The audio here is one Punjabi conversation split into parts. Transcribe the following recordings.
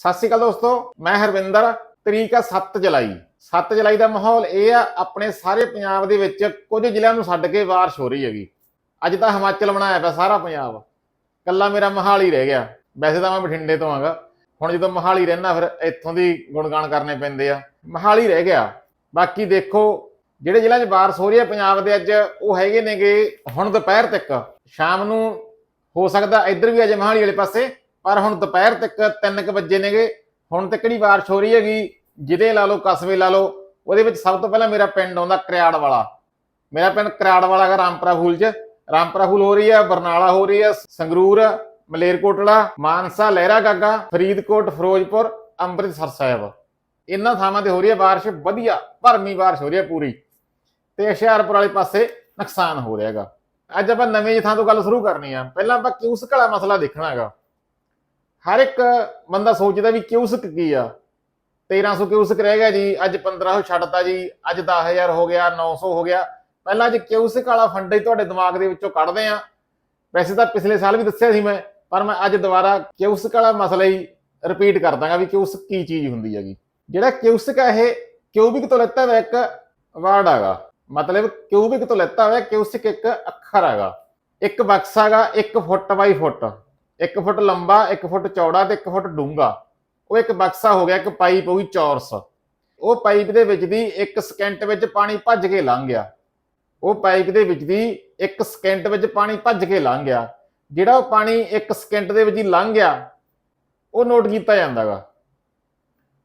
ਸਤਿ ਸ਼੍ਰੀ ਅਕਾਲ ਦੋਸਤੋ, ਮੈਂ ਹਰਵਿੰਦਰ, ਤਰੀਕ ਆ 7 ਜੁਲਾਈ। 7 ਜੁਲਾਈ ਦਾ ਮਾਹੌਲ ਇਹ ਆ, ਆਪਣੇ ਸਾਰੇ ਪੰਜਾਬ ਦੇ ਵਿੱਚ ਕੁਝ ਜ਼ਿਲ੍ਹਿਆਂ ਨੂੰ ਛੱਡ ਕੇ ਬਾਰਿਸ਼ ਹੋ ਰਹੀ ਹੈਗੀ। ਅੱਜ ਤਾਂ ਹਿਮਾਚਲ ਬਣਾਇਆ ਪਿਆ ਸਾਰਾ ਪੰਜਾਬ। ਕੱਲਾ ਮੇਰਾ ਮਹਾਲੀ ਰਹਿ ਗਿਆ। ਵੈਸੇ ਤਾਂ ਮੈਂ ਬਠਿੰਡੇ ਤੋਂ ਆਂਗਾ। ਹੁਣ ਜਦੋਂ ਮਹਾਲੀ ਰਹਿਣਾ ਫਿਰ ਇੱਥੋਂ ਦੀ ਗੁਣਗਾਨ ਕਰਨੇ ਪੈਂਦੇ ਆ। ਮਹਾਲੀ ਰਹਿ ਗਿਆ। ਬਾਕੀ ਦੇਖੋ, ਜਿਹੜੇ ਜ਼ਿਲ੍ਹਿਆਂ 'ਚ ਬਾਰਿਸ਼ ਹੋ ਰਹੀ ਹੈ ਪੰਜਾਬ ਦੇ ਅੱਜ, ਉਹ ਹੈਗੇ ਨੇਗੇ ਹੁਣ ਦੁਪਹਿਰ ਤੱਕ। ਸ਼ਾਮ ਨੂੰ ਹੋ ਸਕਦਾ ਇੱਧਰ ਵੀ ਅਜੇ ਮਹਾਲੀ ਵਾਲੇ ਪਾਸੇ। ਪਰ ਹੁਣ ਦੁਪਹਿਰ ਤੱਕ 3:00 ਵਜੇ ਨੇਗੇ। ਹੁਣ ਤੱਕ ਕਿਹੜੀ ਬਾਰਿਸ਼ ਹੋ ਰਹੀ ਹੈਗੀ? ਜ਼ਿਲ੍ਹੇ ਲਾ ਲਓ, ਕਸਬੇ ਲਾ ਲਓ, ਉਹਦੇ ਵਿੱਚ ਸਭ ਤੋਂ ਪਹਿਲਾਂ ਮੇਰਾ ਪਿੰਡ ਆਉਂਦਾ ਕਰਿਆੜ ਵਾਲਾ ਮੇਰਾ ਪਿੰਡ ਕਰਿਆੜ ਵਾਲਾ ਦਾ ਰਾਮਪੁਰਾ ਫੂਲ 'ਚ। ਰਾਮਪੁਰਾ ਫੂਲ ਹੋ ਰਹੀ ਹੈ ਬਰਨਾਲਾ ਹੋ ਰਹੀ ਹੈ ਸੰਗਰੂਰ, ਮਲੇਰਕੋਟਲਾ, ਮਾਨਸਾ, ਲਹਿਰਾ ਗਾਗਾ, ਫਰੀਦਕੋਟ, ਫਿਰੋਜ਼ਪੁਰ, ਅੰਮ੍ਰਿਤਸਰ ਸਾਹਿਬ। ਇਹਨਾਂ ਥਾਵਾਂ ਤੇ ਹੋ ਰਹੀ ਹੈ ਬਾਰਿਸ਼ ਵਧੀਆ, ਭਰਮੀ ਬਾਰਿਸ਼ ਹੋ ਰਹੀ ਹੈ ਪੂਰੀ। ਤੇ ਹੁਸ਼ਿਆਰਪੁਰ ਵਾਲੇ ਪਾਸੇ ਨੁਕਸਾਨ ਹੋ ਰਿਹਾ ਹੈਗਾ। ਅੱਜ ਆਪਾਂ ਨਵੇਂ ਜਿਹੀ ਥਾਂ ਤੋਂ ਗੱਲ ਸ਼ੁਰੂ ਕਰਨੀ ਆ। ਪਹਿਲਾਂ ਆਪਾਂ ਕਿਊਸਕ ਵਾਲਾ ਮਸਲਾ ਦੇਖਣਾ ਹੈਗਾ? ਹਰ ਇੱਕ ਬੰਦਾ ਸੋਚਦਾ ਵੀ ਕਿਊਸਕ ਕੀ ਆ? 1300 ਕਿਊਸਕ ਰਹਿ ਗਿਆ ਜੀ, ਅੱਜ 1500 ਛੱਡਤਾ ਜੀ, ਅੱਜ 10000 ਹੋ ਗਿਆ 900 ਹੋ ਗਿਆ। ਪਹਿਲਾਂ ਅੱਜ ਕਿਊਸਕ ਵਾਲਾ ਫੰਡਾ ਹੀ ਤੁਹਾਡੇ ਦਿਮਾਗ ਦੇ ਵਿੱਚੋਂ ਕੱਢਦੇ ਆ। ਵੈਸੇ ਤਾਂ ਪਿਛਲੇ ਸਾਲ ਵੀ ਦੱਸਿਆ ਸੀ ਮੈਂ, ਪਰ ਮੈਂ ਅੱਜ ਦੁਬਾਰਾ ਕਿਊਸਕ ਵਾਲਾ ਮਸਲਾ ਹੀ ਰਿਪੀਟ ਕਰ ਦਾਂਗਾ ਵੀ ਕਿਊਸਕ ਕੀ ਚੀਜ਼ ਹੁੰਦੀ ਹੈਗੀ। ਜਿਹੜਾ ਕਿਊਸਕ ਆ ਇਹ ਕਿਊਬਿਕ ਤੋਂ ਲੈਤਾ ਹੋਇਆ ਇੱਕ ਵਰਡ ਹੈਗਾ। ਮਤਲਬ ਕਿਊਬਿਕ ਤੋਂ ਲੈਤਾ ਹੋਇਆ ਕਿਊਸਿਕ ਇੱਕ ਅੱਖਰ ਹੈਗਾ। ਇੱਕ ਬਕਸਾ ਹੈਗਾ 1 ਫੁੱਟ ਬਾਈ ਫੁੱਟ। 1 ਫੁੱਟ ਲੰਬਾ 1 ਫੁੱਟ ਚੌੜਾ ਤੇ 1 ਫੁੱਟ ਡੂੰਘਾ। ਉਹ ਇੱਕ ਬਕਸਾ ਹੋ ਗਿਆ, ਇੱਕ ਪਾਈਪ ਹੋ ਚੌਰਸ। ਉਹ ਪਾਈਪ ਦੇ ਵਿੱਚ ਦੀ 1 ਸਕਿੰਟ ਵਿੱਚ ਪਾਣੀ ਭੱਜ ਕੇ ਲੰਘ ਗਿਆ। ਉਹ ਪਾਈਪ ਦੇ ਵਿੱਚ ਦੀ 1 ਸਕਿੰਟ ਵਿੱਚ ਪਾਣੀ ਭੱਜ ਕੇ ਲੰਘ ਗਿਆ। ਜਿਹੜਾ ਉਹ ਪਾਣੀ 1 ਸਕਿੰਟ ਦੇ ਵਿੱਚ ਹੀ ਲੰਘ ਗਿਆ, ਉਹ ਨੋਟ ਕੀਤਾ ਜਾਂਦਾਗਾ।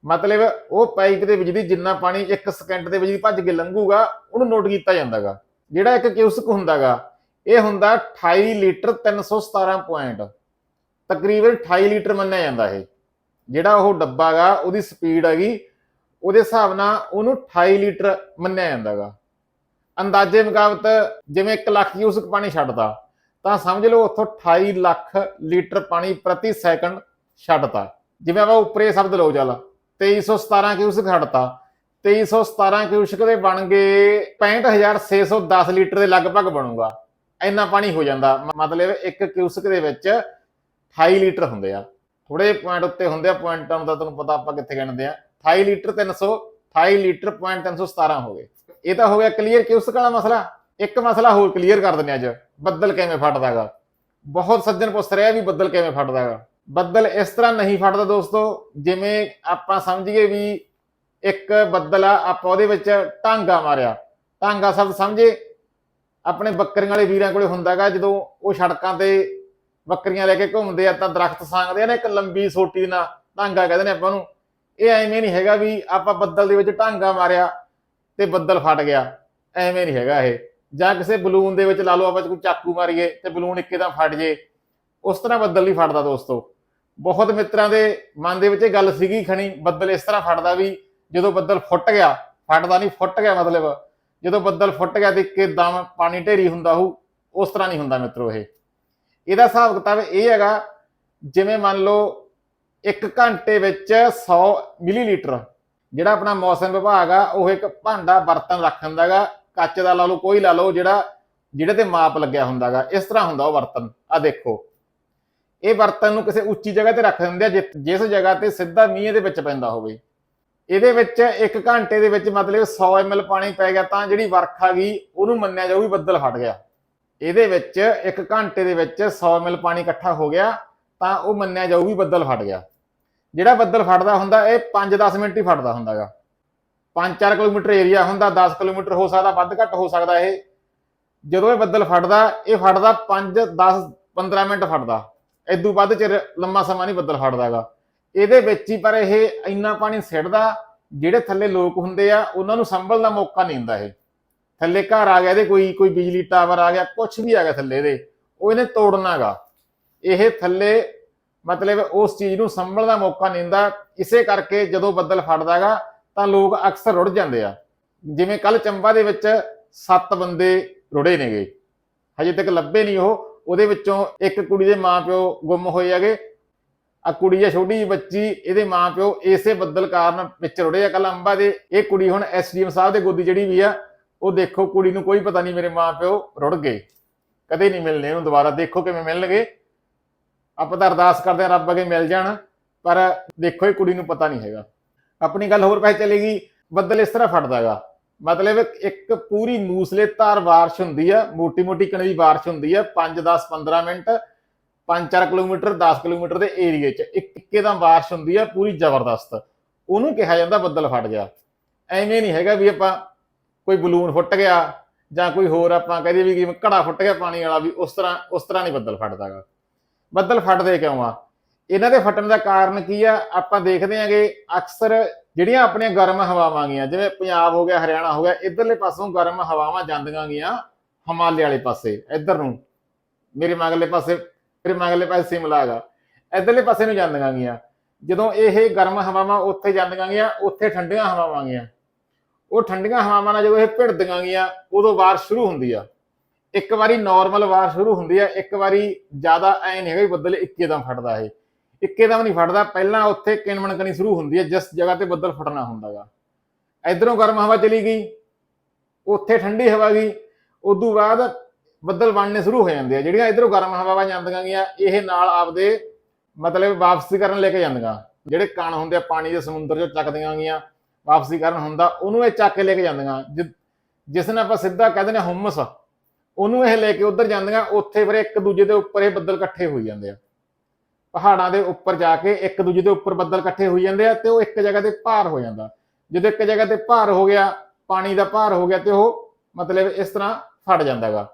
ਮਤਲਬ ਉਹ ਪਾਈਪ ਦੇ ਵਿੱਚ ਦੀ ਜਿੰਨਾ ਪਾਣੀ 1 ਸਕਿੰਟ ਦੇ ਵਿੱਚ ਦੀ ਭੱਜ ਕੇ ਲੰਘੂਗਾ, ਉਹਨੂੰ ਨੋਟ ਕੀਤਾ ਜਾਂਦਾਗਾ। ਜਿਹੜਾ ਇੱਕ ਕਿਊਸਕ ਹੁੰਦਾਗਾ, ਇਹ ਹੁੰਦਾ 28 ਲੀਟਰ 317 ਪੁਆਇੰਟ। ਤਕਰੀਬਨ 28 ਲੀਟਰ ਮੰਨਿਆ ਜਾਂਦਾ ਇਹ। ਜਿਹੜਾ ਉਹ ਡੱਬਾਗਾ ਉਹਦੀ ਸਪੀਡ ਹੈਗੀ, ਉਹਦੇ ਹਿਸਾਬ ਨਾਲ ਉਹਨੂੰ 28 ਲੀਟਰ ਮੰਨਿਆ ਜਾਂਦਾਗਾ ਅੰਦਾਜ਼ੇ ਮੁਤਾਬਕ ਜਿਵੇਂ 1 ਲੱਖ ਕਿਊਸਕ ਪਾਣੀ ਛੱਡਦਾ ਤਾਂ ਸਮਝ ਲਓ ਉੱਥੋਂ 28 ਲੱਖ ਲੀਟਰ ਪਾਣੀ ਪ੍ਰਤੀ ਸੈਕਿੰਡ ਛੱਡਤਾ। ਜਿਵੇਂ ਆਪਾਂ ਉੱਪਰੇ ਸ਼ਬਦ ਲਓ ਚੱਲ 2317 ਕਿਊਸਕ ਛੱਡਤਾ। 2317 ਕਿਊਸਕ ਦੇ ਬਣ ਗਏ 65610 ਲੀਟਰ ਦੇ ਲਗਭਗ ਬਣੂਗਾ। ਇੰਨਾ ਪਾਣੀ ਹੋ ਜਾਂਦਾ। ਮਤਲਬ ਇੱਕ ਕਿਊਸਕ ਦੇ ਵਿੱਚ 28 ਲੀਟਰ ਹੁੰਦੇ ਆ। ਥੋੜੇ ਪੁਆਇੰਟ ਉੱਤੇ ਹੁੰਦੇ ਆ ਪੁਆਇੰਟਾਂ ਦਾ ਤੁਹਾਨੂੰ ਪਤਾ ਆਪਾਂ ਕਿੱਥੇ ਗਿਣਦੇ ਆ। 28 ਲੀਟਰ 300 28 ਲੀਟਰ 317 ਹੋ ਗਏ। ਇਹ ਤਾਂ ਹੋ ਗਿਆ ਕਲੀਅਰ ਕਿਊਸਕ ਵਾਲਾ ਮਸਲਾ? ਇੱਕ ਮਸਲਾ ਹੋਰ ਕਲੀਅਰ ਕਰ ਦਿੰਦੇ ਅੱਜ। ਬੱਦਲ ਕਿਵੇਂ ਫਟਦਾਗਾ? ਬਹੁਤ ਸੱਜਣ ਪੁੱਛ ਰਿਹਾ ਵੀ ਬੱਦਲ ਕਿਵੇਂ ਫਟਦਾਗਾ? ਬੱਦਲ ਇਸ ਤਰ੍ਹਾਂ ਨਹੀਂ ਫਟਦਾ ਦੋਸਤੋ, ਜਿਵੇਂ ਆਪਾਂ ਸਮਝੀਏ ਵੀ ਇੱਕ ਬੱਦਲ ਆ, ਆਪਾਂ ਉਹਦੇ ਵਿੱਚ ਟਾਂਗਾ ਮਾਰਿਆ। ਟਾਂਗਾ ਸ਼ਬਦ ਸਮਝੇ? ਆਪਣੇ ਬੱਕਰੀਆਂ ਵਾਲੇ ਵੀਰਾਂ ਕੋਲੇ ਹੁੰਦਾਗਾ ਜਦੋਂ ਉਹ ਸੜਕਾਂ ਤੇ ਬੱਕਰੀਆਂ ਲੈ ਕੇ ਘੁੰਮਦੇ ਆ, ਤਾਂ ਦਰਖਤ ਸਾਂਗਦੇ ਆ ਨਾ ਇੱਕ ਲੰਬੀ ਸੋਟੀ ਦੇ ਨਾਲ ਟਾਂਗਾ ਕਹਿੰਦੇ ਨੇ ਆਪਾਂ ਨੂੰ। ਇਹ ਐਵੇਂ ਨਹੀਂ ਹੈਗਾ ਵੀ ਆਪਾਂ ਬੱਦਲ ਦੇ ਵਿੱਚ ਢਾਂਗਾ ਮਾਰਿਆ ਤੇ ਬੱਦਲ ਫਟ ਗਿਆ। ਐਵੇਂ ਨਹੀਂ ਹੈਗਾ ਇਹ। ਜਾਂ ਕਿਸੇ ਬਲੂਨ ਦੇ ਵਿੱਚ ਲਾ ਲਓ, ਆਪਾਂ ਕੋਈ ਚਾਕੂ ਮਾਰੀਏ ਤੇ ਬਲੂਨ ਇੱਕਦਮ ਫਟ ਜੇ। ਉਸ ਤਰ੍ਹਾਂ ਬੱਦਲ ਨਹੀਂ ਫਟਦਾ ਦੋਸਤੋ। ਬਹੁਤ ਮਿੱਤਰਾਂ ਦੇ ਮਨ ਦੇ ਵਿੱਚ ਇਹ ਗੱਲ ਸੀਗੀ ਖਣੀ, ਬੱਦਲ ਇਸ ਤਰ੍ਹਾਂ ਫਟਦਾ ਵੀ ਜਦੋਂ ਬੱਦਲ ਫੁੱਟ ਗਿਆ, ਫਟਦਾ ਨਹੀਂ, ਫੁੱਟ ਗਿਆ ਮਤਲਬ। ਜਦੋਂ ਬੱਦਲ ਫੁੱਟ ਗਿਆ ਤੇ ਇੱਕਦਮ ਪਾਣੀ ਢੇਰੀ ਹੁੰਦਾ ਹੋਊ ਉਸ ਤਰ੍ਹਾਂ ਨਹੀਂ ਹੁੰਦਾ ਮਿੱਤਰੋ ਇਹ। ਇਹਦਾ ਹਿਸਾਬ ਕਿਤਾਬ ਇਹ ਹੈਗਾ, ਜਿਵੇਂ ਮੰਨ ਲਓ 1 ਘੰਟੇ ਵਿੱਚ 100 ਮਿਲੀਲੀਟਰ, ਜਿਹੜਾ ਆਪਣਾ ਮੌਸਮ ਵਿਭਾਗ ਆ, ਉਹ ਇੱਕ ਭਾਂਡਾ ਬਰਤਨ ਰੱਖ ਦਿੰਦਾਗਾ ਕੱਚ ਦਾ ਲਾ ਲਓ, ਕੋਈ ਲਾ ਲਓ, ਜਿਹੜਾ, ਜਿਹੜੇ ਤੇ ਮਾਪ ਲੱਗਿਆ ਹੁੰਦਾਗਾ ਇਸ ਤਰ੍ਹਾਂ ਹੁੰਦਾ ਉਹ ਬਰਤਨ ਆ ਦੇਖੋ। ਇਹ ਬਰਤਨ ਨੂੰ ਕਿਸੇ ਉੱਚੀ ਜਗ੍ਹਾ ਤੇ ਰੱਖ ਦਿੰਦੇ ਆ ਜਿ- ਜਿਸ ਜਗ੍ਹਾ ਤੇ ਸਿੱਧਾ ਮੀਂਹ ਦੇ ਵਿੱਚ ਪੈਂਦਾ ਹੋਵੇ। ਇਹਦੇ ਵਿੱਚ 1 ਘੰਟੇ ਦੇ ਵਿੱਚ ਮਤਲਬ 100 ml ਪਾਣੀ ਪੈ ਗਿਆ ਤਾਂ ਜਿਹੜੀ ਵਰਖਾ ਗਈ, ਉਹਨੂੰ ਮੰਨਿਆ ਜਾਊਗੀ ਬੱਦਲ ਹਟ ਗਿਆ। ਇਹਦੇ ਵਿੱਚ 1 ਘੰਟੇ ਦੇ ਵਿੱਚ 100 ਮਿਲ ਪਾਣੀ ਇਕੱਠਾ ਹੋ ਗਿਆ, ਤਾਂ ਉਹ ਮੰਨਿਆ ਜਾਊ ਵੀ ਬੱਦਲ ਫਟ ਗਿਆ। ਜਿਹੜਾ ਬੱਦਲ ਫਟਦਾ ਹੁੰਦਾ, ਇਹ 5-10 ਮਿੰਟ ਹੀ ਫਟਦਾ ਹੁੰਦਾਗਾ। 5-4 ਕਿਲੋਮੀਟਰ ਏਰੀਆ ਹੁੰਦਾ 10 ਕਿਲੋਮੀਟਰ ਹੋ ਸਕਦਾ, ਵੱਧ ਘੱਟ ਹੋ ਸਕਦਾ ਇਹ। ਜਦੋਂ ਇਹ ਬੱਦਲ ਫਟਦਾ, ਇਹ ਫਟਦਾ 5 10 15 ਮਿੰਟ ਫਟਦਾ। ਇਦੋਂ ਵੱਧ ਚਿਰ ਲੰਮਾ ਸਮਾਂ ਨਹੀਂ ਬੱਦਲ ਫਟਦਾਗਾ। ਇਹਦੇ ਵਿੱਚ ਹੀ ਪਰ ਇਹ ਇੰਨਾ ਪਾਣੀ ਸਿੱਟਦਾ, ਜਿਹੜੇ ਥੱਲੇ ਲੋਕ ਹੁੰਦੇ ਆ, ਉਹਨਾਂ ਨੂੰ ਸੰਭਲ ਦਾ ਮੌਕਾ ਨਹੀਂ ਹੁੰਦਾ ਇਹ। ਥੱਲੇ ਘਰ ਆ ਗਿਆ ਇਹਦੇ, ਕੋਈ ਕੋਈ ਬਿਜਲੀ ਟਾਵਰ ਆ ਗਿਆ ਕੁਝ ਵੀ ਆ ਗਿਆ ਥੱਲੇ ਇਹਦੇ। ਉਹ ਇਹਨੇ ਤੋੜਨਾਗਾ ਇਹ ਥੱਲੇ ਮਤਲਬ ਉਸ ਚੀਜ਼ ਨੂੰ ਸੰਭਲ ਦਾ ਮੌਕਾ ਨਹੀਂ ਇਸੇ ਕਰਕੇ ਜਦੋਂ ਬੱਦਲ ਫਟਦਾਗਾ ਤਾਂ ਲੋਕ ਅਕਸਰ ਰੁੜ ਜਾਂਦੇ ਆ। ਜਿਵੇਂ ਕੱਲ ਚੰਬਾ ਦੇ ਵਿੱਚ 7 ਬੰਦੇ ਰੁੜੇ ਨੇਗੇ। ਹਜੇ ਤੱਕ ਲੱਭੇ ਨਹੀਂ ਉਹ। ਉਹਦੇ ਵਿੱਚੋਂ ਇੱਕ ਕੁੜੀ ਦੇ ਮਾਪਿਓ ਗੁੰਮ ਹੋਏ ਹੈਗੇ। ਆ ਕੁੜੀ ਆ ਛੋਟੀ ਜਿਹੀ ਬੱਚੀ, ਇਹਦੇ ਮਾਪਿਓ ਇਸੇ ਬੱਦਲ ਕਾਰਨ ਵਿੱਚ ਰੁੜੇ ਆ। ਕੱਲ ਅੰਬਾ ਦੇ, ਇਹ ਕੁੜੀ ਹੁਣ ਐਸਡੀਐਮ ਸਾਹਿਬ ਦੇ ਗੋਦੀ ਜਿਹੜੀ ਵੀ ਆ। ਉਹ ਦੇਖੋ ਕੁੜੀ ਨੂੰ ਕੋਈ ਪਤਾ ਨਹੀਂ ਮੇਰੇ ਮਾਪਿਓ ਰੁੜ ਗਏ। ਕਦੇ ਨਹੀਂ ਮਿਲਣੇ ਉਹਨੂੰ ਦੁਬਾਰਾ। ਦੇਖੋ ਕਿਵੇਂ ਮਿਲਣਗੇ। ਆਪਾਂ ਤਾਂ ਅਰਦਾਸ ਕਰਦੇ ਆ ਰੱਬ ਅੱਗੇ ਮਿਲ ਜਾਣ, ਪਰ ਦੇਖੋ ਇਹ ਕੁੜੀ ਨੂੰ ਪਤਾ ਨਹੀਂ ਹੈਗਾ। ਆਪਣੀ ਗੱਲ ਹੋਰ ਪਾਸੇ ਚਲੇਗੀ ਬੱਦਲ ਇਸ ਤਰ੍ਹਾਂ ਫਟਦਾਗਾ ਮਤਲਬ ਇੱਕ ਪੂਰੀ ਮੂਸਲੇਧਾਰ ਬਾਰਿਸ਼ ਹੁੰਦੀ ਆ ਮੋਟੀ ਮੋਟੀ ਕਣੀ ਦੀ ਬਾਰਿਸ਼ ਹੁੰਦੀ ਆ 5 10 15 ਮਿੰਟ 5-4 ਕਿਲੋਮੀਟਰ 10 ਕਿਲੋਮੀਟਰ ਦੇ ਏਰੀਏ 'ਚ ਇੱਕ ਇੱਕੇਦਮ ਬਾਰਿਸ਼ ਹੁੰਦੀ ਆ, ਪੂਰੀ ਜ਼ਬਰਦਸਤ। ਉਹਨੂੰ ਕਿਹਾ ਜਾਂਦਾ ਬੱਦਲ ਫਟ ਗਿਆ। ਐਵੇਂ ਨਹੀਂ ਹੈਗਾ ਵੀ ਆਪਾਂ ਕੋਈ ਬਲੂਨ ਫੁੱਟ ਗਿਆ ਜਾਂ ਕੋਈ ਹੋਰ ਆਪਾਂ ਕਹਦੇ ਵੀ ਕਿ ਘੜਾ ਫੁੱਟ ਗਿਆ ਪਾਣੀ ਵਾਲਾ ਵੀ ਉਸ ਤਰ੍ਹਾਂ ਉਸ ਤਰ੍ਹਾਂ ਨਹੀਂ ਬੱਦਲ ਫਟਦਾਗਾ। ਬੱਦਲ ਫਟਦੇ ਕਿਉਂ ਆ? ਇਹਨਾਂ ਦੇ ਫਟਣ ਦਾ ਕਾਰਨ ਕੀ ਆ? ਆਪਾਂ ਦੇਖਦੇ ਆਂਗੇ, ਅਕਸਰ ਜਿਹੜੀਆਂ ਆਪਣੀਆਂ ਗਰਮ ਹਵਾਵਾਂ ਗੀਆਂ, ਜਿਵੇਂ ਪੰਜਾਬ ਹੋ ਗਿਆ, ਹਰਿਆਣਾ ਹੋ ਗਿਆ, ਇਧਰਲੇ ਪਾਸੋਂ ਗਰਮ ਹਵਾਵਾਂ ਜਾਂਦੀਆਂ ਗੀਆਂ ਹਿਮਾਲੇ ਵਾਲੇ ਪਾਸੇ, ਇੱਧਰ ਨੂੰ। ਮੇਰੇ ਮਗਲੇ ਪਾਸੇ ਮੇਰੇ ਮਗਲੇ ਪਾਸੇ ਸਿਮਲਾ ਹੈਗਾ। ਇਧਰਲੇ ਪਾਸੇ ਨੂੰ ਜਾਂਦੀਆਂ ਗੀਆਂ। ਜਦੋਂ ਇਹ ਗਰਮ ਹਵਾਵਾਂ ਉੱਥੇ ਜਾਂਦੀਆਂ ਗੀਆਂ, ਉੱਥੇ ਠੰਡੀਆਂ ਹਵਾਵਾਂ ਗੀਆਂ। ਉਹ ਠੰਡੀਆਂ ਹਵਾਵਾਂ ਨਾਲ ਜਦੋਂ ਇਹ ਭਿੜਦੀਆਂ ਗੀਆਂ ਉਦੋਂ ਬਾਰਿਸ਼ ਸ਼ੁਰੂ ਹੁੰਦੀ ਆ। ਇੱਕ ਵਾਰੀ ਨਾਰਮਲ ਬਾਰਿਸ਼ ਸ਼ੁਰੂ ਹੁੰਦੀ ਆ, ਇੱਕ ਵਾਰੀ ਜ਼ਿਆਦਾ ਐ ਨਹੀਂ ਹੈਗਾ ਵੀ ਬੱਦਲ ਇੱਕੇਦਮ ਫਟਦਾ ਇਹ। ਇੱਕੇਦਮ ਨਹੀਂ ਫਟਦਾ, ਪਹਿਲਾਂ ਉੱਥੇ ਕਿਣਮਣ ਕਣੀ ਸ਼ੁਰੂ ਹੁੰਦੀ ਹੈ ਜਿਸ ਜਗ੍ਹਾ ਤੇ ਬੱਦਲ ਫਟਣਾ ਹੁੰਦਾਗਾ। ਇਧਰੋਂ ਗਰਮ ਹਵਾ ਚਲੀ ਗਈ, ਉੱਥੇ ਠੰਡੀ ਹਵਾ ਗਈ, ਉਦੋਂ ਬਾਅਦ ਬੱਦਲ ਬਣਨੇ ਸ਼ੁਰੂ ਹੋ ਜਾਂਦੇ ਆ। ਜਿਹੜੀਆਂ ਇਧਰੋਂ ਗਰਮ ਹਵਾਵਾਂ ਜਾਂਦੀਆਂ ਗੀਆਂ ਇਹ ਨਾਲ ਆਪਦੇ ਮਤਲਬ ਵਾਪਸੀ ਕਰਨ ਲੈ ਕੇ ਜਾਂਦੀਆਂ। ਜਿਹੜੇ ਕਣ ਹੁੰਦੇ ਆ, ਪਾਣੀ ਦੇ ਸਮੁੰਦਰ ਚੋਂ ਚੱਕਦੀਆਂ ਗੀਆਂ ਵਾਪਸੀ ਕਰਨ ਹੁੰਦਾ, ਉਹਨੂੰ ਇਹ ਚੱਕ ਕੇ ਲੈ ਕੇ ਜਾਂਦੀਆਂ। ਜਿ- ਜਿਸ ਨਾਲ ਆਪਾਂ ਸਿੱਧਾ ਕਹਿੰਦੇ ਨੇ ਹੁਮਸ, ਉਹਨੂੰ ਇਹ ਲੈ ਕੇ ਉਧਰ ਜਾਂਦੀਆਂ, ਉੱਥੇ ਫਿਰ ਇੱਕ ਦੂਜੇ ਦੇ ਉੱਪਰ ਇਹ ਬੱਦਲ ਇਕੱਠੇ ਹੋਈ ਜਾਂਦੇ ਆ। ਪਹਾੜਾਂ ਦੇ ਉੱਪਰ ਜਾ ਕੇ ਇੱਕ ਦੂਜੇ ਦੇ ਉੱਪਰ ਬੱਦਲ ਇਕੱਠੇ ਹੋਈ ਜਾਂਦੇ ਆ ਤੇ ਉਹ ਇੱਕ ਜਗ੍ਹਾ ਤੇ ਭਾਰ ਹੋ ਜਾਂਦਾ। ਜਦੋਂ ਇੱਕ ਜਗ੍ਹਾ ਤੇ ਭਾਰ ਹੋ ਗਿਆ, ਪਾਣੀ ਦਾ ਭਾਰ ਹੋ ਗਿਆ ਤੇ ਉਹ ਮਤਲਬ ਇਸ ਤਰ੍ਹਾਂ ਫਟ ਜਾਂਦਾਗਾ।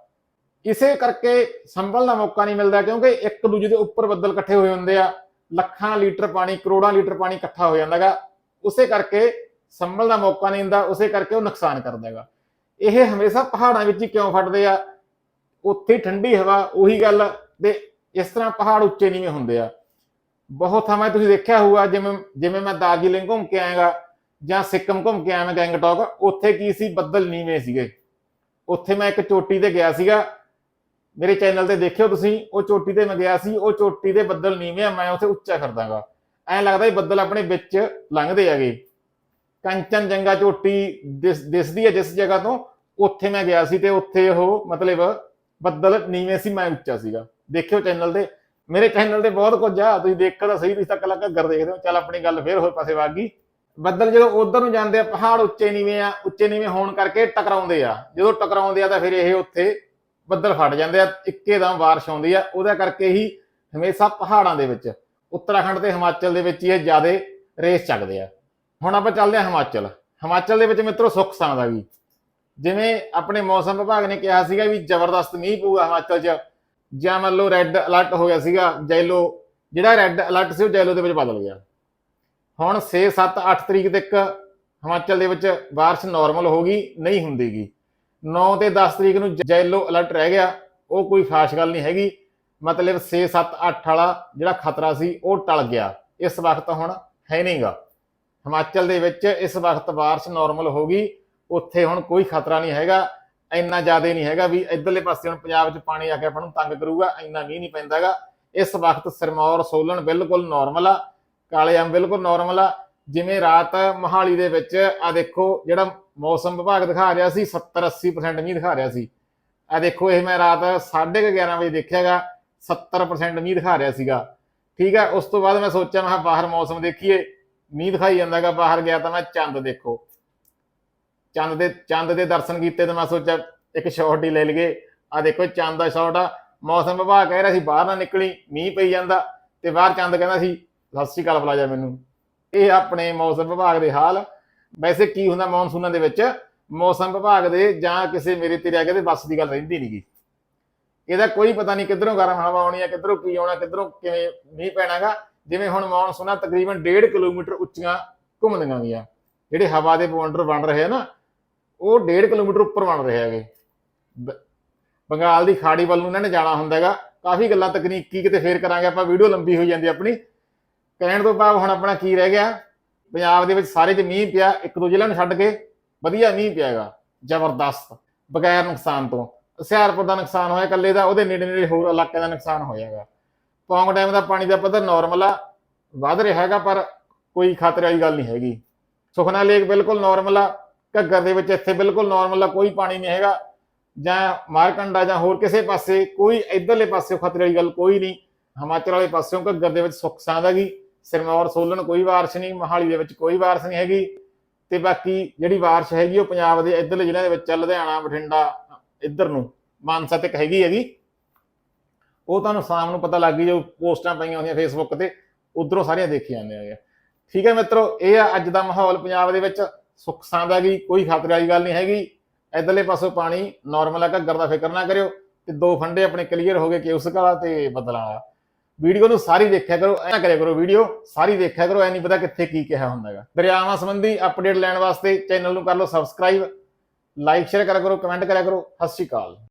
ਇਸੇ ਕਰਕੇ ਸੰਭਲ ਦਾ ਮੌਕਾ ਨਹੀਂ ਮਿਲਦਾ ਕਿਉਂਕਿ ਇੱਕ ਦੂਜੇ ਦੇ ਉੱਪਰ ਬੱਦਲ ਇਕੱਠੇ ਹੋਏ ਹੁੰਦੇ ਆ, ਲੱਖਾਂ ਲੀਟਰ ਪਾਣੀ, ਕਰੋੜਾਂ ਲੀਟਰ ਪਾਣੀ ਇਕੱਠਾ ਹੋ ਜਾਂਦਾਗਾ। ਉਸੇ ਕਰਕੇ ਸੰਭਲ ਦਾ ਮੌਕਾ ਨਹੀਂ ਦਿੰਦਾ, ਉਸੇ ਕਰਕੇ ਉਹ ਨੁਕਸਾਨ ਕਰਦਾ ਕਰਦਾਗਾ ਇਹ ਹਮੇਸ਼ਾ ਪਹਾੜਾਂ ਵਿੱਚ ਹੀ ਕਿਉਂ ਫਟਦੇ ਆ? ਉੱਥੇ ਠੰਡੀ ਹਵਾ, ਉਹੀ ਗੱਲ। ਤੇ ਇਸ ਤਰ੍ਹਾਂ ਪਹਾੜ ਉੱਚੇ ਨੀਵੇਂ ਹੁੰਦੇ ਆ। ਬਹੁਤ ਥਾਵਾਂ ਤੁਸੀਂ ਦੇਖਿਆ ਹੋਊਗਾ, ਜਿਵੇਂ ਜਿਵੇਂ ਮੈਂ ਦਾਰਜੀਲਿੰਗ ਘੁੰਮ ਕੇ ਆਏਗਾ ਜਾਂ ਸਿੱਕਮ ਘੁੰਮ ਕੇ ਆਇਆ ਮੈਂ ਗੈਂਗਟੋਕ, ਉੱਥੇ ਕੀ ਸੀ? ਬੱਦਲ ਨੀਵੇਂ ਸੀਗੇ। ਉੱਥੇ ਮੈਂ ਇੱਕ ਚੋਟੀ ਤੇ ਗਿਆ ਸੀਗਾ। ਮੇਰੇ ਚੈਨਲ ਤੇ ਦੇਖਿਓ ਤੁਸੀਂ, ਉਹ ਚੋਟੀ ਤੇ ਮੈਂ ਗਿਆ ਸੀ, ਉਹ ਚੋਟੀ ਦੇ ਬੱਦਲ ਨੀਵੇਂ ਆ, ਮੈਂ ਉੱਥੇ ਉੱਚਾ ਕਰਦਾਗਾ। ਐਂ ਲੱਗਦਾ ਵੀ ਬੱਦਲ ਆਪਣੇ ਵਿੱਚ ਲੰਘਦੇ ਹੈਗੇ। ਕੰਚਨ ਜੰਗਾ ਚੋਟੀ ਦਿਸ- ਦਿਸਦੀ ਹੈ ਜਿਸ ਜਗ੍ਹਾ ਤੋਂ ਉੱਥੇ ਮੈਂ ਗਿਆ ਸੀ ਤੇ ਉੱਥੇ ਉਹ ਮਤਲਬ ਬੱਦਲ ਨੀਵੇਂ ਸੀ, ਮੈਂ ਉੱਚਾ ਸੀਗਾ। ਦੇਖਿਓ ਚੈਨਲ ਤੇ। ਮੇਰੇ ਚੈਨਲ ਤੇ ਬਹੁਤ ਕੁਝ ਆ, ਤੁਸੀਂ ਦੇਖੋ ਤਾਂ ਸਹੀ, ਤੁਸੀਂ ਤਾਂ ਕਲਾ ਘੱਗਰ ਦੇਖਦੇ ਹੋ। ਚੱਲ ਆਪਣੀ ਗੱਲ ਫੇਰ ਹੋਰ ਪਾਸੇ ਵਗ ਗਈ। ਬੱਦਲ ਜਦੋਂ ਉਧਰ ਨੂੰ ਜਾਂਦੇ ਆ, ਪਹਾੜ ਉੱਚੇ ਨੀਵੇਂ ਆ, ਉੱਚੇ ਨੀਵੇਂ ਹੋਣ ਕਰਕੇ ਟਕਰਾਉਂਦੇ ਆ। ਜਦੋਂ ਟਕਰਾਉਂਦੇ ਆ ਤਾਂ ਫਿਰ ਇਹ ਉੱਥੇ ਬੱਦਲ ਫਟ ਜਾਂਦੇ ਆ ਇੱਕੇਦਮ ਬਾਰਿਸ਼ ਆਉਂਦੀ ਆ। ਉਹਦਾ ਕਰਕੇ ਹੀ ਹਮੇਸ਼ਾ ਪਹਾੜਾਂ ਦੇ ਵਿੱਚ, ਉੱਤਰਾਖੰਡ ਤੇ ਹਿਮਾਚਲ ਦੇ ਵਿੱਚ ਹੀ ਇਹ ਜ਼ਿਆਦਾ ਰੇਸ ਚੱਕਦੇ ਆ। ਹੁਣ ਆਪਾਂ ਚੱਲਦੇ ਹਾਂ ਹਿਮਾਚਲ। ਹਿਮਾਚਲ ਦੇ ਵਿੱਚ ਮਿੱਤਰੋ ਸੁੱਖ ਸਾਂਦ ਆ ਗਈ ਜਿਵੇਂ ਆਪਣੇ ਮੌਸਮ ਵਿਭਾਗ ਨੇ ਕਿਹਾ ਸੀਗਾ ਵੀ ਜ਼ਬਰਦਸਤ ਮੀਂਹ ਪਊਗਾ ਹਿਮਾਚਲ 'ਚ, ਜਾਂ ਮੰਨ ਲਓ ਰੈੱਡ ਅਲਰਟ ਹੋ ਗਿਆ ਸੀਗਾ, ਜੈਲੋ, ਜਿਹੜਾ ਰੈੱਡ ਅਲਰਟ ਸੀ ਉਹ ਜੈਲੋ ਦੇ ਵਿੱਚ ਬਦਲ ਗਿਆ। ਹੁਣ 6 7 8 ਤਰੀਕ ਤੱਕ ਹਿਮਾਚਲ ਦੇ ਵਿੱਚ ਬਾਰਿਸ਼ ਨਾਰਮਲ ਹੋ ਗਈ, ਨਹੀਂ ਹੁੰਦੀਗੀ। 9 ਤੇ 10 ਤਰੀਕ ਨੂੰ ਜੈਲੋ ਅਲਰਟ ਰਹਿ ਗਿਆ, ਉਹ ਕੋਈ ਖਾਸ ਗੱਲ ਨਹੀਂ ਹੈਗੀ। ਮਤਲਬ 6 7 8 ਵਾਲਾ ਜਿਹੜਾ ਖਤਰਾ ਸੀ, ਉਹ ਟਲ ਗਿਆ। ਇਸ ਵਕਤ ਹੁਣ ਹੈ ਨਹੀਂਗਾ ਹਿਮਾਚਲ ਦੇ ਵਿੱਚ ਇਸ ਵਕਤ ਬਾਰਿਸ਼ ਨਾਰਮਲ ਹੋ ਗਈ। ਉੱਥੇ ਹੁਣ ਕੋਈ ਖਤਰਾ ਨਹੀਂ ਹੈਗਾ। ਇੰਨਾ ਜ਼ਿਆਦਾ ਨਹੀਂ ਹੈਗਾ ਵੀ ਇਧਰਲੇ ਪਾਸੇ ਹੁਣ ਪੰਜਾਬ 'ਚ ਪਾਣੀ ਆ ਕੇ ਆਪਾਂ ਨੂੰ ਤੰਗ ਕਰੂਗਾ, ਇੰਨਾ ਮੀਂਹ ਨਹੀਂ ਪੈਂਦਾਗਾ ਇਸ ਵਕਤ ਸਿਰਮੌਰ, ਸੋਲਨ ਬਿਲਕੁਲ ਨਾਰਮਲ ਆ, ਕਾਲੇ ਕਾਲੇਆਮ ਬਿਲਕੁਲ ਨਾਰਮਲ ਆ। ਜਿਵੇਂ ਰਾਤ ਮੋਹਾਲੀ ਦੇ ਵਿੱਚ, ਆ ਦੇਖੋ ਜਿਹੜਾ ਮੌਸਮ ਵਿਭਾਗ ਦਿਖਾ ਰਿਹਾ ਸੀ 70 80% ਮੀਂਹ ਦਿਖਾ ਰਿਹਾ ਸੀ। ਆ ਦੇਖੋ ਇਹ ਮੈਂ ਰਾਤ 11:30 ਵਜੇ ਦੇਖਿਆਗਾ 70% ਮੀਂਹ ਦਿਖਾ ਰਿਹਾ ਸੀਗਾ। ਠੀਕ ਹੈ ਉਸ ਤੋਂ ਬਾਅਦ ਮੈਂ ਸੋਚਿਆ, ਮੈਂ ਕਿਹਾ ਬਾਹਰ ਮੌਸਮ ਦੇਖੀਏ। ਮੀਂਹ ਦਿਖਾਈ ਜਾਂਦਾਗਾ ਬਾਹਰ ਗਿਆ ਤਾਂ ਮੈਂ ਚੰਦ ਦੇਖੋ। ਚੰਦ ਦੇ ਚੰਦ ਦੇ ਦਰਸ਼ਨ ਕੀਤੇ ਤੇ ਮੈਂ ਸੋਚਿਆ ਇੱਕ ਸ਼ਾਟ ਹੀ ਲੈ ਲਈਏ। ਆ ਦੇਖੋ, ਚੰਦ ਦਾ ਸ਼ਾਟ ਆ। ਮੌਸਮ ਵਿਭਾਗ ਕਹਿ ਰਿਹਾ ਸੀ ਬਾਹਰ ਨਾ ਨਿਕਲੀ, ਮੀਂਹ ਪਈ ਜਾਂਦਾ ਤੇ ਬਾਹਰ ਚੰਦ ਕਹਿੰਦਾ ਸੀ, ਸਤਿ ਸ਼੍ਰੀ ਅਕਾਲ ਬੁਲਾ ਜਾ ਮੈਨੂੰ। ਇਹ ਆਪਣੇ ਮੌਸਮ ਵਿਭਾਗ ਦੇ ਹਾਲ। ਵੈਸੇ ਕੀ ਹੁੰਦਾ ਮੌਨਸੂਨਾਂ ਦੇ ਵਿੱਚ? ਮੌਸਮ ਵਿਭਾਗ ਦੇ ਜਾਂ ਕਿਸੇ ਮੇਰੇ ਤੇਰੇ ਆ ਕੇ ਤੇ ਬੱਸ ਦੀ ਗੱਲ ਰਹਿੰਦੀ ਨਹੀਂਗੀ ਇਹਦਾ ਕੋਈ ਪਤਾ ਨਹੀਂ ਕਿੱਧਰੋਂ ਗਰਮ ਹਵਾ ਆਉਣੀ ਹੈ ਕਿੱਧਰੋਂ ਕੀ ਆਉਣਾ, ਕਿੱਧਰੋਂ ਕਿਵੇਂ ਮੀਂਹ ਪੈਣਾਗਾ। ਜਿਵੇਂ ਹੁਣ ਮੌਨਸੂਨਾਂ ਤਕਰੀਬਨ 1.5 ਕਿਲੋਮੀਟਰ ਉੱਚੀਆਂ ਘੁੰਮਦੀਆਂ ਗਈਆਂ। ਜਿਹੜੇ ਹਵਾ ਦੇ ਬਾਉਂਡਰ ਬਣ ਰਹੇ ਆ ਨਾ, ਉਹ 1.5 ਕਿਲੋਮੀਟਰ ਉੱਪਰ ਬਣ ਰਹੇ ਹੈਗੇ। ਬੰਗਾਲ ਦੀ ਖਾੜੀ ਵੱਲ ਨੂੰ ਇਹਨਾਂ ਨੇ ਜਾਣਾ ਹੁੰਦਾ ਹੈਗਾ। ਕਾਫੀ ਗੱਲਾਂ ਤਕਨੀਕੀ ਕਿਤੇ ਫੇਰ ਕਰਾਂਗੇ, ਆਪਾਂ ਵੀਡੀਓ ਲੰਬੀ ਹੋਈ ਜਾਂਦੀ ਆਪਣੀ। ਕਹਿਣ ਤੋਂ ਭਾਵ ਹੁਣ ਆਪਣਾ ਕੀ ਰਹਿ ਗਿਆ? ਪੰਜਾਬ ਦੇ ਵਿੱਚ ਸਾਰੇ 'ਚ ਮੀਂਹ ਪਿਆ, ਇੱਕ ਦੋ ਜ਼ਿਲ੍ਹਿਆਂ ਨੂੰ ਛੱਡ ਕੇ ਵਧੀਆ ਮੀਂਹ ਪਿਆਗਾ ਜ਼ਬਰਦਸਤ, ਬਗੈਰ ਨੁਕਸਾਨ ਤੋਂ। ਹੁਸ਼ਿਆਰਪੁਰ ਦਾ ਨੁਕਸਾਨ ਹੋਇਆ, ਇਕੱਲੇ ਦਾ, ਉਹਦੇ ਨੇੜੇ ਨੇੜੇ ਹੋਰ ਇਲਾਕਿਆਂ ਦਾ ਨੁਕਸਾਨ ਹੋਇਆਗਾ ਪੌਂਗ ਡੈਮ ਦਾ ਪਾਣੀ ਦਾ ਪੱਧਰ ਨਾਰਮਲ ਆ ਵੱਧ ਰਿਹਾ ਹੈਗਾ ਪਰ ਕੋਈ ਖਤਰੇ ਵਾਲੀ ਗੱਲ ਨਹੀਂ ਹੈਗੀ। ਸੁਖਨਾ ਲੇਕ ਬਿਲਕੁਲ ਨਾਰਮਲ ਆ ਘੱਗਰ ਦੇ ਵਿੱਚ ਇੱਥੇ ਬਿਲਕੁਲ ਨਾਰਮਲ ਆ ਕੋਈ ਪਾਣੀ ਨਹੀਂ ਹੈਗਾ। ਜਾਂ ਮਾਰਕੰਡਾ ਜਾਂ ਹੋਰ ਕਿਸੇ ਪਾਸੇ ਕੋਈ ਇਧਰਲੇ ਪਾਸੇ ਖਤਰੇ ਵਾਲੀ ਗੱਲ ਕੋਈ ਨਹੀਂ। ਹਿਮਾਚਲ ਵਾਲੇ ਪਾਸਿਓਂ ਘੱਗਰ ਦੇ ਵਿੱਚ ਸੁੱਖ ਸਾਂਦ ਹੈਗੀ। ਸਿਰਮੌਰ ਸੋਲਣ ਕੋਈ ਬਾਰਿਸ਼ ਨਹੀਂ ਮੋਹਾਲੀ ਦੇ ਵਿੱਚ ਕੋਈ ਬਾਰਿਸ਼ ਨਹੀਂ ਹੈਗੀ। ਤੇ ਬਾਕੀ ਜਿਹੜੀ ਬਾਰਿਸ਼ ਹੈਗੀ ਉਹ ਪੰਜਾਬ ਦੇ ਇੱਧਰਲੇ ਜ਼ਿਲ੍ਹਿਆਂ ਦੇ ਵਿੱਚ ਆ, ਲੁਧਿਆਣਾ ਬਠਿੰਡਾ ਇੱਧਰ ਨੂੰ ਮਾਨਸਾ ਤੱਕ ਹੈਗੀ ਹੈਗੀ। ਉਹ ਤੁਹਾਨੂੰ ਸ਼ਾਮ ਨੂੰ ਪਤਾ ਲੱਗ ਗਈ ਜੋ ਪੋਸਟਾਂ ਪਈਆਂ ਹੁੰਦੀਆਂ ਫੇਸਬੁੱਕ ਤੇ, ਉਧਰੋਂ ਸਾਰੀਆਂ ਦੇਖੀ ਜਾਂਦੇ ਹੈਗੇ ਠੀਕ ਹੈ ਮਿੱਤਰੋ, ਇਹ ਆ ਅੱਜ ਦਾ ਮਾਹੌਲ ਪੰਜਾਬ ਦੇ ਵਿੱਚ। ਸੁੱਖ ਸਾਂਦਾ ਹੈਗੀ, ਕੋਈ ਖਤਰੇ ਵਾਲੀ ਗੱਲ ਨਹੀਂ ਹੈਗੀ। ਇਧਰਲੇ ਪਾਸੋਂ ਪਾਣੀ ਨਾਰਮਲ ਆ, ਘੱਗਰ ਦਾ ਫਿਕਰ ਨਾ ਕਰਿਓ ਤੇ ਦੋ ਫੰਡੇ ਆਪਣੇ ਕਲੀਅਰ ਹੋ ਗਏ ਕਿ ਉਸ ਵਾਲਾ ਤੇ ਬਦਲਾਂ ਵਾਲਾ ਵੀਡੀਓ ਨੂੰ ਸਾਰੀ ਦੇਖਿਆ ਕਰੋ, ਐ ਕਰਿਆ ਕਰੋ ਵੀਡੀਓ, ਸਾਰੀ ਦੇਖਿਆ ਕਰੋ, ਐ ਨਹੀਂ ਪਤਾ ਕਿੱਥੇ ਕੀ ਕਿਹਾ ਹੁੰਦਾ ਹੈਗਾ। ਦਰਿਆਵਾਂ ਸੰਬੰਧੀ ਅਪਡੇਟ ਲੈਣ ਵਾਸਤੇ ਚੈਨਲ ਨੂੰ ਕਰ ਲਓ ਸਬਸਕ੍ਰਾਈਬ ਲਾਈਕ ਸ਼ੇਅਰ ਕਰਿਆ ਕਰੋ ਕਮੈਂਟ ਕਰਿਆ ਕਰੋ। ਸਤਿ ਸ਼੍ਰੀ ਅਕਾਲ।